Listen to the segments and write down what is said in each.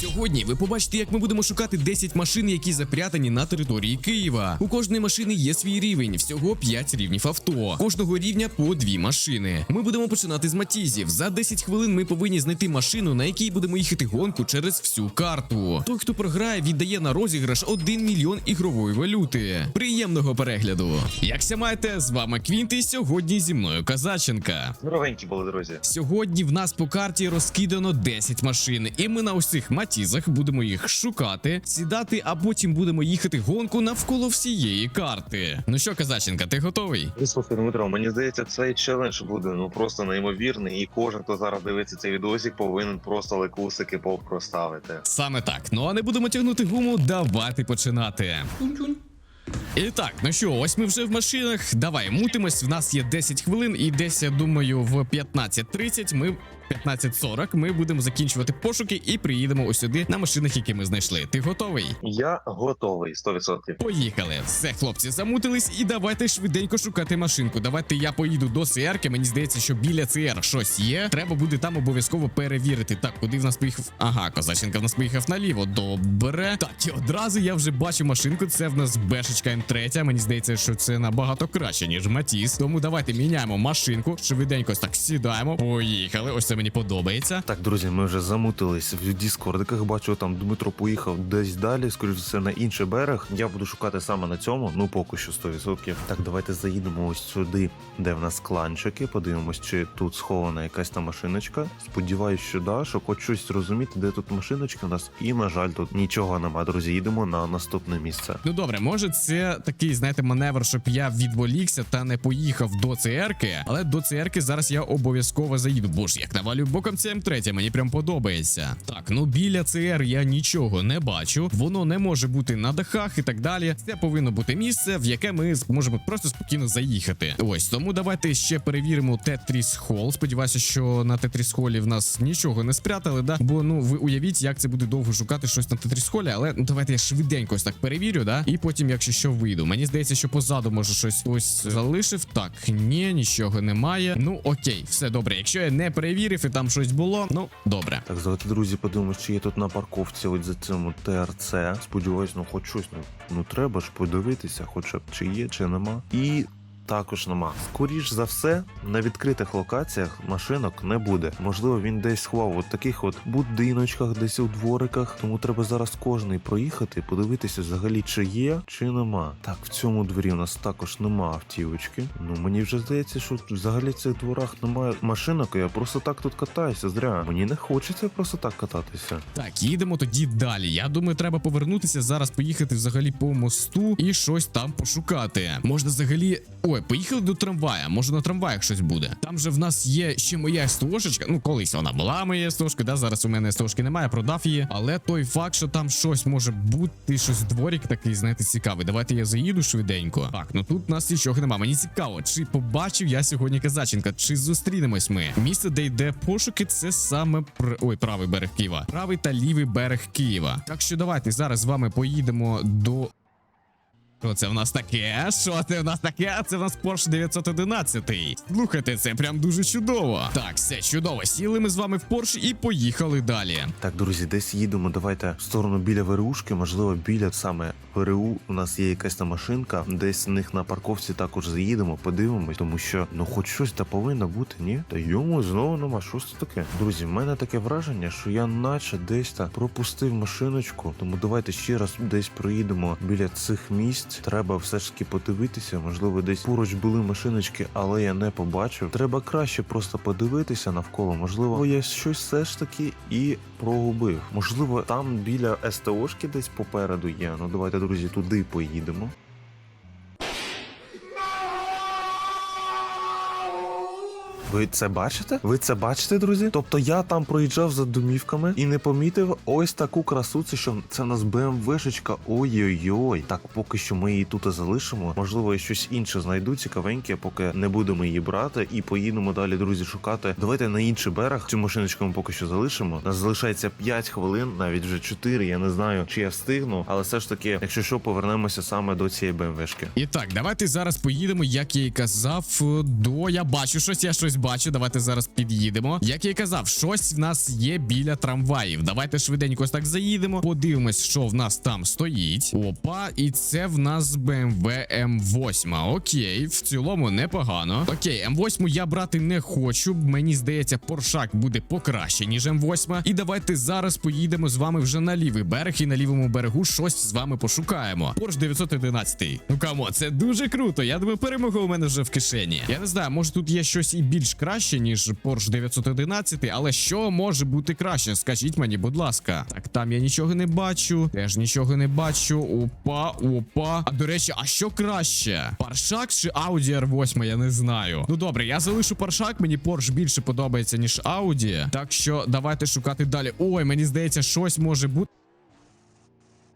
Сьогодні ви побачите, як ми будемо шукати 10 машин, які запрятані на території Києва. У кожної машини є свій рівень, всього 5 рівнів авто. Кожного рівня по 2 машини. Ми будемо починати з матізів. За 10 хвилин ми повинні знайти машину, на якій будемо їхати гонку через всю карту. Той, хто програє, віддає на розіграш 1 мільйон ігрової валюти. Приємного перегляду! Якся маєте, з вами Квінт і сьогодні зі мною Казаченка. Здоровенькі були, друзі. Сьогодні в нас по карті розкидано 10 машин, і ми на ось цих матізах будемо їх шукати, сідати, а потім будемо їхати гонку навколо всієї карти. Ну що, Казаченка, ти готовий? Слухай, Дмитро, мені здається, цей челендж буде ну просто неймовірний, і кожен, хто зараз дивиться цей відосик, повинен просто лайкусики попроставити. Саме так. Ну а не будемо тягнути гуму, давайте починати. І так, ну що, ось ми вже в машинах. Давай мутимось. В нас є 10 хвилин, і десь, я думаю, в 15.30 ми. 15.40 ми будемо закінчувати пошуки і приїдемо ось сюди на машинах, які ми знайшли. Ти готовий? Я готовий 100%. Поїхали. Все, хлопці, замутились, і давайте швиденько шукати машинку. Давайте я поїду до ЦР. Мені здається, що біля ЦР щось є. Треба буде там обов'язково перевірити. Так, куди в нас поїхав? Ага, Козаченка в нас поїхав наліво. Добре. Так, і одразу я вже бачу машинку. Це в нас бешечка М3. Мені здається, що це набагато краще, ніж Матіс. Тому давайте міняємо машинку. Швиденько ось так сідаємо. Поїхали. Ось це мені подобається. Так, друзі, ми вже замутились в Діскордиках. Бачу, там Дмитро поїхав десь далі, скоріш за все, на інший берег. Я буду шукати саме на цьому, ну поки що 100%. Так, давайте заїдемо ось сюди, де в нас кланчики. Подивимось, чи тут схована якась там машиночка. Сподіваюсь, що да, щоб хоч щось зрозуміти, де тут машиночки у нас. І, на жаль, тут нічого нема, друзі. Їдемо на наступне місце. Ну добре, може це такий, знаєте, маневр, щоб я відволікся та не поїхав до ЦРки, але до ЦРки зараз я обов'язково заїду. Бо ж як навалю боком це М3, мені прям подобається. Так, ну біля ЦР я нічого не бачу. Воно не може бути на дахах і так далі. Це повинно бути місце, в яке ми зможемо просто спокійно заїхати. Ось тому давайте ще перевіримо Тетріс Холл. Сподіваюся, що на Тетріс Холі в нас нічого не спрятали, да? Бо ну ви уявіть, як це буде довго шукати щось на Тетріс Холі, але ну давайте я швиденько ось так перевірю, да? І потім, якщо що, вийду. Мені здається, що позаду може щось ось залишив. Так, ні, нічого немає. Ну окей, все добре. Якщо я не перевірив і там щось було, ну добре. Так, давайте, друзі, подивимось, чи є тут на парковці ось за цим ТРЦ. Сподіваюсь, ну хоч щось. Ну, ну треба ж подивитися, хоча б чи є, чи нема. І. Також нема. Скоріш за все, на відкритих локаціях машинок не буде. Можливо, він десь сховав от таких от будиночках, десь у двориках. Тому треба зараз кожний проїхати, подивитися взагалі, чи є, чи нема. Так, в цьому дворі у нас також нема автівочки. Ну мені вже здається, що взагалі в цих дворах немає машинок. і Я просто так тут катаюся. Зря. Мені не хочеться просто так кататися. Так, їдемо тоді далі. Я думаю, треба повернутися зараз, поїхати взагалі по мосту і щось там пошукати. Можна взагалі. Ой, поїхали до трамвая. Може на трамваях щось буде. Там же в нас є ще моя СТОшечка. Ну, колись вона була моя СТОшка, да, зараз у мене СТОшки немає, продав її. Але той факт, що там щось може бути, щось дворік такий, знаєте, цікавий. Давайте я заїду швиденько. Так, ну тут у нас нічого немає. Мені цікаво, чи побачив я сьогодні Казаченка, чи зустрінемось ми. Місце, де йде пошуки, це саме пр... ой, правий берег Києва. Правий та лівий берег Києва. Так що давайте зараз з вами поїдемо до. Що це в нас таке? Що це в нас таке? Це в нас Porsche 911. Слухайте, це прям дуже чудово. Так, все чудово. Сіли ми з вами в Porsche і поїхали далі. Так, друзі, десь їдемо. Давайте в сторону біля ВРУшки, можливо, біля саме ВРУ у нас є якась там машинка. Десь в них на парковці також заїдемо, подивимось, тому що ну хоч щось та повинно бути, ні? Та йому знову нема. Що це таке? Друзі, в мене таке враження, що я наче десь та пропустив машиночку. Тому давайте ще раз десь проїдемо біля цих місць. Треба все ж таки подивитися. Можливо, десь поруч були машиночки, але я не побачив. Треба краще просто подивитися навколо. Можливо, я щось все ж таки і прогубив. Можливо, там біля СТОшки десь попереду є. Ну давайте, друзі, туди поїдемо. Ви це бачите? Ви це бачите, друзі? Тобто я там проїжджав за домівками і не помітив ось таку красу. Це що це нас БМВшечка. Ой-ой-ой. Так, поки що ми її тут і залишимо. Можливо, я щось інше знайду цікавеньке, поки не будемо її брати, і поїдемо далі, друзі, шукати. Давайте на інший берег. Цю машиночку ми поки що залишимо. Нас залишається 5 хвилин, навіть вже 4, Я не знаю, чи я встигну, але все ж таки, якщо що, повернемося саме до цієї БМВшки. І так, давайте зараз поїдемо, як я і казав, до. Я бачу щось, я щось бачу, давайте зараз під'їдемо. Як я і казав, щось в нас є біля трамваїв. Давайте швиденько так заїдемо. Подивимось, що в нас там стоїть. Опа, і це в нас BMW M8. Окей, в цілому непогано. Окей, М8 я брати не хочу. Мені здається, Поршак буде покраще, ніж М8. І давайте зараз поїдемо з вами вже на лівий берег і на лівому берегу щось з вами пошукаємо. Porsche 911. Ну камо, це дуже круто. Я думаю, перемога у мене вже в кишені. Я не знаю, може тут є щось і більш краще, ніж Porsche 911, але що може бути краще? Скажіть мені, будь ласка. Так, там я нічого не бачу. Теж нічого не бачу. Опа, опа. А до речі, а що краще? Паршак чи Audi R8? Я не знаю. Ну добре, я залишу паршак. Мені Porsche більше подобається, ніж Audi. Так що давайте шукати далі. Ой, мені здається, щось може бути.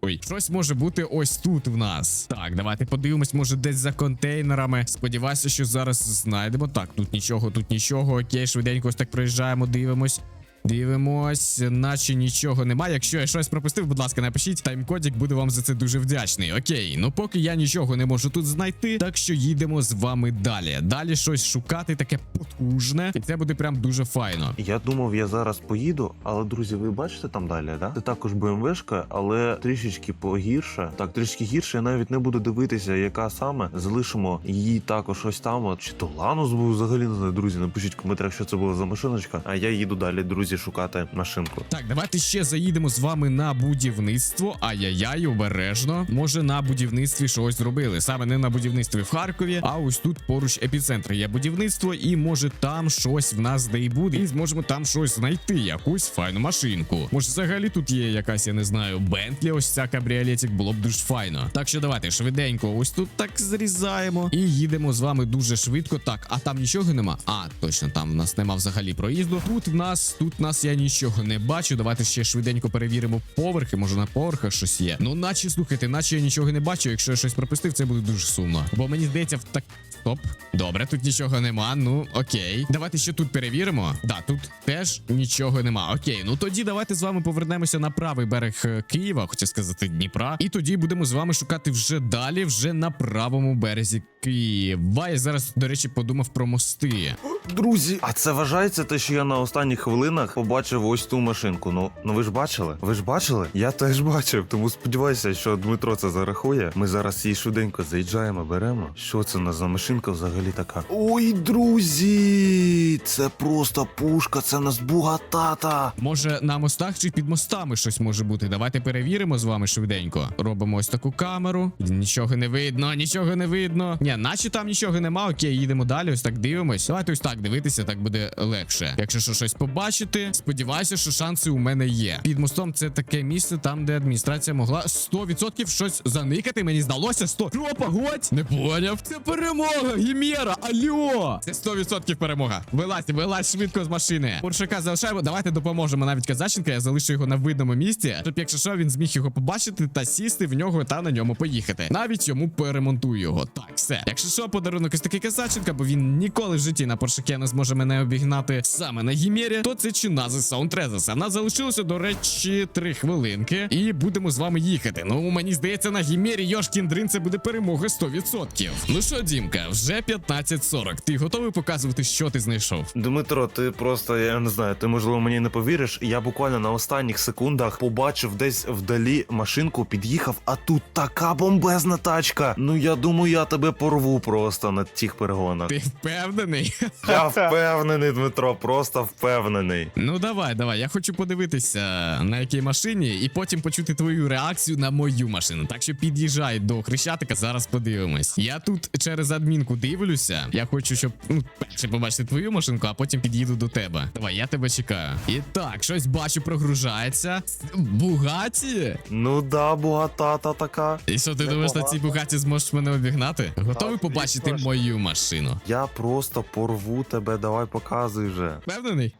Ой, щось може бути ось тут в нас. Так, давайте подивимось, може десь за контейнерами. Сподіваюся, що зараз знайдемо. Так, тут нічого, тут нічого. Окей, швиденько ось так проїжджаємо, дивимось. Дивимось, наче нічого немає. Якщо я щось пропустив, будь ласка, напишіть таймкодік, буду вам за це дуже вдячний. Окей, ну поки я нічого не можу тут знайти, так що їдемо з вами далі. Далі щось шукати, таке потужне, і це буде прям дуже файно. Я думав, я зараз поїду, але друзі, ви бачите там далі, да? Це також БМВшка, але трішечки погірше. Так, трішки гірше. Я навіть не буду дивитися, яка саме. Залишимо її також ось там. Чи то Ланус був взагалі не знаю, друзі. Напишіть в коментарях, що це була за машиночка. А я їду далі, друзі, шукати машинку. Так, давайте ще заїдемо з вами на будівництво. Ай-яй-яй, обережно. Може на будівництві щось зробили. Саме не на будівництві в Харкові, а ось тут поруч епіцентр є будівництво, і може там щось в нас де й буде, і зможемо там щось знайти, якусь файну машинку. Може, взагалі тут є якась, я не знаю, Бентлі, ось ця кабріолетик, було б дуже файно. Так що давайте швиденько, ось тут так зрізаємо і їдемо з вами дуже швидко. Так, а там нічого нема. А, точно, там в нас нема взагалі проїзду. Тут в нас, тут нас я нічого не бачу. Давайте ще швиденько перевіримо поверхи. Може на поверхах щось є. Ну, наче слухайте, наче я нічого не бачу. Якщо я щось пропустив, це буде дуже сумно. Бо мені здається, в так. Стоп. Добре, тут нічого нема. Ну окей. Давайте ще тут перевіримо. Да, тут теж нічого нема. Окей, ну тоді давайте з вами повернемося на правий берег е, Києва, хоча сказати Дніпра. І тоді будемо з вами шукати вже далі, вже на правому березі Києва. Я зараз, до речі, подумав про мости. Друзі, а це вважається те, що я на останніх хвилинах побачив ось ту машинку. Ну, ну ви ж бачили? Ви ж бачили? Я теж бачив, тому сподіваюся, що Дмитро це зарахує. Ми зараз її швиденько заїжджаємо, беремо. Що це у нас за машинка взагалі така? Ой, друзі! Це просто пушка, це нас бугатата. Може на мостах чи під мостами щось може бути. Давайте перевіримо з вами швиденько. Робимо ось таку камеру. Нічого не видно, нічого не видно. Ні, наче там нічого нема. Окей, їдемо далі. Ось так дивимось. Давайте ось так дивитися, так буде легше. Якщо що щось побачити, сподіваюся, що шанси у мене є. Під мостом це таке місце, там де адміністрація могла 100% щось заникати. Мені здалося 100. Що, погодь? Не поняв. Це перемога, Гімєра. Алло! Це 100% перемога. Вилазь, вилазь швидко з машини. Поршака залишаємо. Давайте допоможемо навіть Казаченка. Я залишу його на видному місці, щоб якщо що, він зміг його побачити та сісти в нього та на ньому поїхати. Навіть йому перемонтую його. Так, все. Якщо що, подарунок ось такий Казаченка, бо він ніколи в житті на Поршаке не зможе мене обігнати саме на гімері, то це чинази Саундтрезеса. В нас залишилося, до речі, три хвилинки, і будемо з вами їхати. Ну, мені здається, на гімері Йошкін Дрин це буде перемога 100%. Ну що, Дімка, вже 15.40. Ти готовий показувати, що ти знайшов? Дмитро, ти просто я не знаю, ти можливо мені не повіриш. Я буквально на останніх секундах побачив десь вдалі машинку, під'їхав, а тут така бомбезна тачка. Ну я думаю, я тебе порву просто на тих перегонах. Ти впевнений? Я впевнений, Дмитро, просто впевнений. Ну давай, давай. Я хочу подивитися на якій машині, і потім почути твою реакцію на мою машину. Так що під'їжджай до Хрещатика, зараз подивимось. Я тут через адмінку дивлюся. Я хочу, щоб ну, перше побачити твою машинку, а потім під'їду до тебе. Давай, я тебе чекаю. І так, щось бачу, прогружається. Бугаті? Ну да, бугатата така. І що ти думаєш, на цій бугаті зможеш мене обігнати? Готовий побачити мою машину? Я просто порву тебе, давай показуй вже. Впевнений?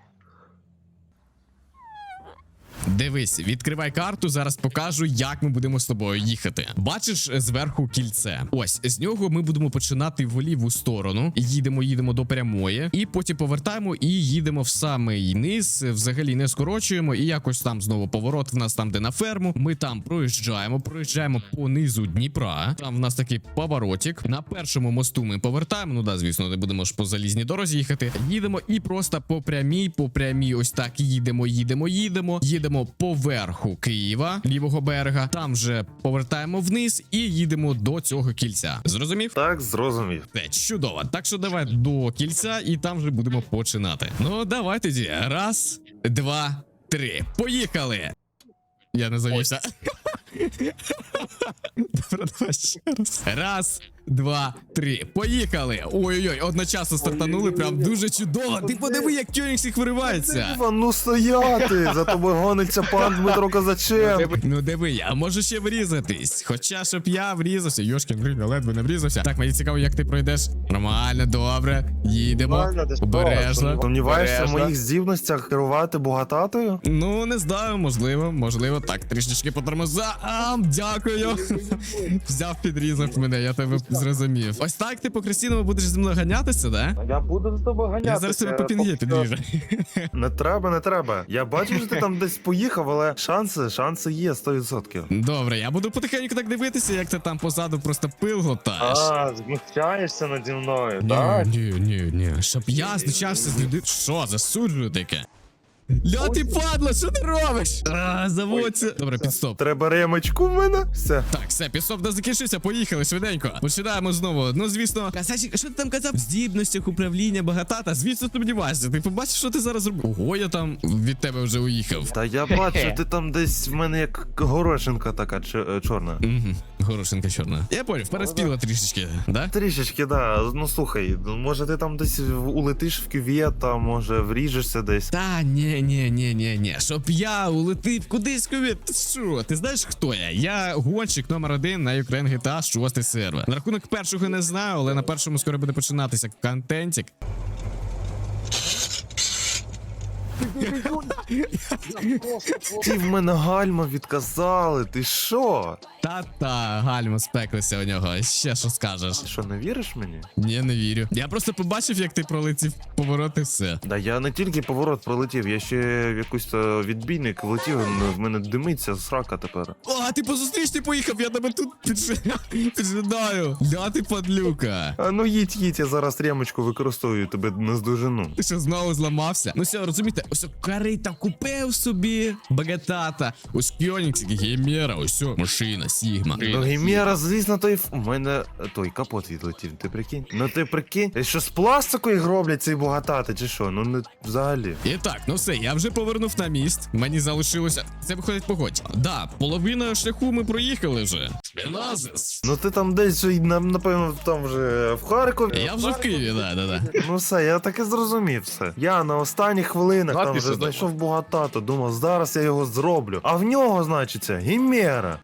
Дивись, відкривай карту. Зараз покажу, як ми будемо з тобою їхати. Бачиш е, зверху кільце. Ось з нього ми будемо починати в ліву сторону. Їдемо, їдемо до прямої, і потім повертаємо і їдемо в самий низ. Взагалі не скорочуємо. І якось там знову поворот. В нас там, де на ферму. Ми там проїжджаємо, проїжджаємо по низу Дніпра. Там в нас такий поворотик. На першому мосту ми повертаємо. Ну да, звісно, не будемо ж по залізній дорозі їхати. Їдемо і просто по прямій, по прямій, ось так їдемо, їдемо, їдемо. Їдемо поверху Києва, лівого берега. Там вже повертаємо вниз і їдемо до цього кільця. Зрозумів? Так, зрозумів. Те, чудово. Так що давай до кільця, і там вже будемо починати. Ну, давай тоді. Раз, два, три. Поїхали! Я не завівся. Добре, давай ще раз. Раз, два, три. Поїхали! Ой-ой-ой, одночасно стартанули. Прям дуже чудово. Ти подиви, як Кьонікс їх виривається. Ва, ну стояти! За тобою гониться пан Дмитро Козаченко. Ну диви, я можу ще врізатись. Хоча щоб я врізався. Йошкін блін, я ледве не врізався. Так, мені цікаво, як ти пройдеш. Нормально, добре. Їдемо. Нормально? Обережно. Сумніваєшся в моїх здібностях керувати богататою? Ну, не знаю, можливо, можливо, так, трішечки по тормозам. Дякую. Взяв, підрізав мене, я тебе зрозумів. Ось так ти по красіному будеш зі мною ганятися, да? Я буду з тобою ганятися. Я зараз тебе по пінгі підріжу. Не треба, не треба. Я бачу, що ти там десь поїхав, але шанси, шанси є 100%. Добре, я буду потихеньку так дивитися, як ти там позаду просто пил глотаєш. А, змущаєшся наді мною, так? Ні, ні, ні, ні. Щоб я знущався з людей. Що, засуджую таке? Ля ти падла, що ти робиш? А, заводься. Добре, підстоп. Треба ремочку в мене? Все. Так, все, підстоп не закінчився, поїхали швиденько. Починаємо знову. Ну, звісно, Казачик, що ти там казав? В здібностях управління багатата. Звісно, сумнівайся. Ти побачиш, що ти зараз зробив? Ого, я там від тебе вже уїхав. Та я бачу, ти там десь в мене як горошинка така ч- е, чорна. Угу, горошинка чорна. Я поняв, переспіла трішечки, да? Трішечки, да. Ну слухай, ну, може ти там десь в- улетиш в кювет, там, може вріжешся десь. Та ні, ні, ні, ні, ні. Щоб я улетив кудись ковід. Що? Ти знаєш, хто я? Я гонщик номер один на Ukraine GTA 6 сервер. На рахунок першого не знаю, але на першому скоро буде починатися контентик. Ті в мене гальма відказали, ти що? Та-та, гальма спеклися у нього. Ще що скажеш? Ти що, не віриш мені? Ні, не вірю. Я просто побачив, як ти пролетів поворот і все. Да я не тільки поворот пролетів, я ще в якийсь е, відбійник влетів, в мене димиться срака тепер. О, а ти по зустрічці поїхав, я тебе тут піджидаю. Да ти подлюка. А ну їдь, їдь, я зараз ремочку використовую, тебе наздожену. Ти що знову зламався? Ну все, розумієте, ось карита купив собі багатата. Ось Кьонікс, Гімера, ось машина, Сігма. Ну Гімера, звісно, той ф- у мене е, той капот відлетів, ти прикинь? Ну ти прикинь, Е, що з пластику їх роблять ці богатати, чи що? Ну не взагалі. І так, ну все, я вже повернув на міст. Мені залишилося. Це виходить погодь. Да, половина шляху ми проїхали вже. Шпіназис. Ну ти там десь напевно, там вже в Харкові. Я вже в Києві, да, да, да. Ну все, я так і зрозумів все. Я на останніх хвилинах там вже знайшов богатато, думав, зараз я його зроблю. А в нього, значиться, гімера.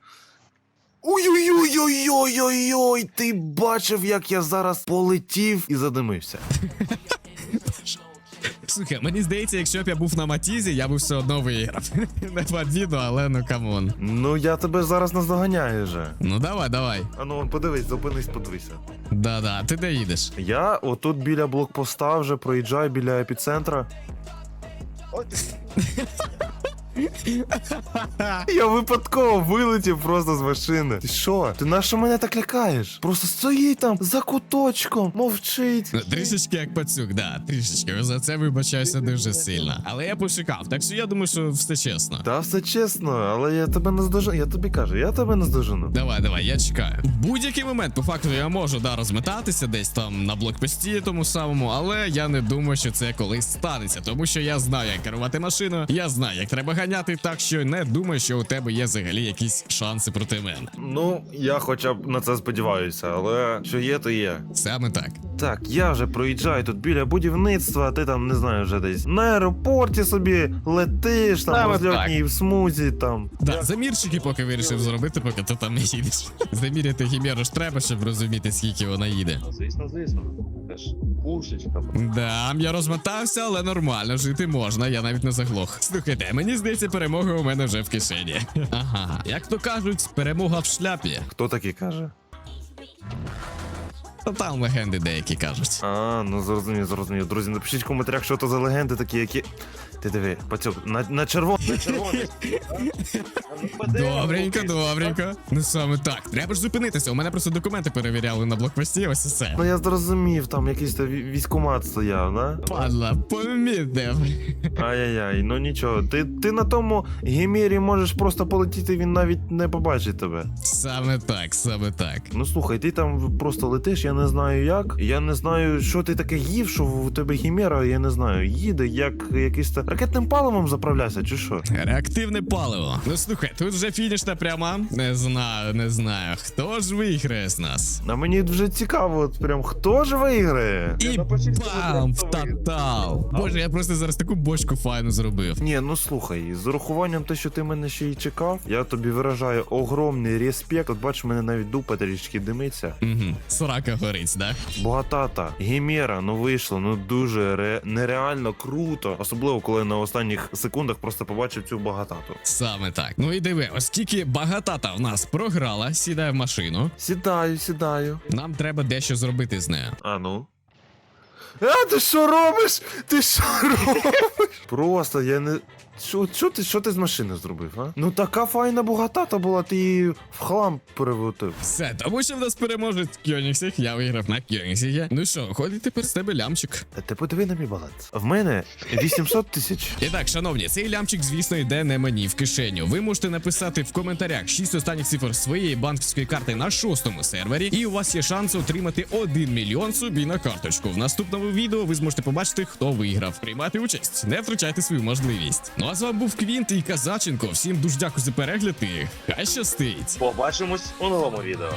Ой-ой-ой-ой-ой-ой-ой, ти бачив, як я зараз полетів і задимився. Слухай, мені здається, якщо б я був на Матізі, я б все одно виграв. Не по але ну камон. Ну я тебе зараз наздоганяю вже. Ну давай, давай. А ну подивись, зупинись, подивися. Да-да, ти де їдеш? Я отут біля блокпоста вже проїжджаю біля епіцентра. Я випадково вилетів просто з машини. Ти що? Ти на що мене так лякаєш? Просто стоїть там за куточком, мовчить. Ну, Трішечки як пацюк, да, трішечки. За це вибачаюся дуже сильно. Але я пошукав, так що я думаю, що все чесно. Та все чесно, але я тебе не здожену. Я тобі кажу, я тебе не здожену. Давай, давай, я чекаю. В будь-який момент, по факту, я можу да розметатися десь там на блокпості тому самому, але я не думаю, що це колись станеться, тому що я знаю, як керувати машиною, я знаю, як треба ганяти, так що не думаю, що у тебе є взагалі якісь шанси проти мене. Ну, я хоча б на це сподіваюся, але що є, то є. Саме так. Так, я вже проїжджаю тут біля будівництва, а ти там не знаю, вже десь на аеропорті собі летиш, там Саме в смузі там. Да, замірчики поки вирішив зробити, поки ти там не їдеш. Заміряти гімеру ж треба, щоб розуміти, скільки вона їде. Звісно, звісно. Ж. Пушечка. Да, я розмотався, але нормально, жити можна, я навіть не заглох. Слухайте, мені здається, перемога у мене вже в кишені. Ага, як то кажуть, перемога в шляпі. Хто таки каже? Та там легенди деякі кажуть. А, ну зрозумів, зрозумів. Друзі, напишіть в коментарях, що то за легенди такі, які. Ти диви, пацюк, на, на червоно. Червоний. Добренько, добренько. Ну саме так. Треба ж зупинитися. У мене просто документи перевіряли на блокпості, ось і все. Ну я зрозумів, там якийсь та військкомат стояв, да? Падла, помітив. Ай-яй-яй, ну нічого. Ти, ти на тому гімері можеш просто полетіти, він навіть не побачить тебе. Саме так, саме так. Ну слухай, ти там просто летиш, я не знаю як. Я не знаю, що ти таке їв, що в тебе гімера, я не знаю, їде, як якийсь та ракетним паливом заправляйся, чи що? Реактивне паливо. Ну слухай, тут вже фінішна пряма. Не знаю, не знаю. Хто ж виграє з нас? А мені вже цікаво, от прям хто ж виграє? І бам! В татал! Боже, я просто зараз таку бочку файну зробив. Ні, ну слухай, з урахуванням те, що ти мене ще й чекав, я тобі виражаю огромний респект. От бачиш, мене навіть дупа трішки димиться. Угу. Сорака горить, да? Богатата, Гімера, ну вийшло, ну дуже ре... нереально круто. Особливо, коли на останніх секундах просто побачив цю багатату. Саме так. Ну і диви, оскільки багатата в нас програла, сідає в машину. Сідаю, сідаю. Нам треба дещо зробити з нею. А ну. А, ти що робиш? Ти що робиш? Просто я не. Що, що, ти, що ти з машини зробив, а? Ну така файна богатата була, ти її в хлам перевотив. Все, тому що в нас переможець Кьонігсіг, я виграв на Кьонігсігі. Ну що, ходить тепер з тебе лямчик. Та ти подиви на мій баланс. В мене 800 тисяч. І так, шановні, цей лямчик, звісно, йде не мені в кишеню. Ви можете написати в коментарях 6 останніх цифр своєї банківської карти на шостому сервері, і у вас є шанс отримати 1 мільйон собі на карточку. В наступному відео ви зможете побачити, хто виграв. Приймати участь, не втрачайте свою можливість. Ну а з вами був Квінт і Казаченко. Всім дуже дякую за перегляд і хай щастить! Побачимось у новому відео.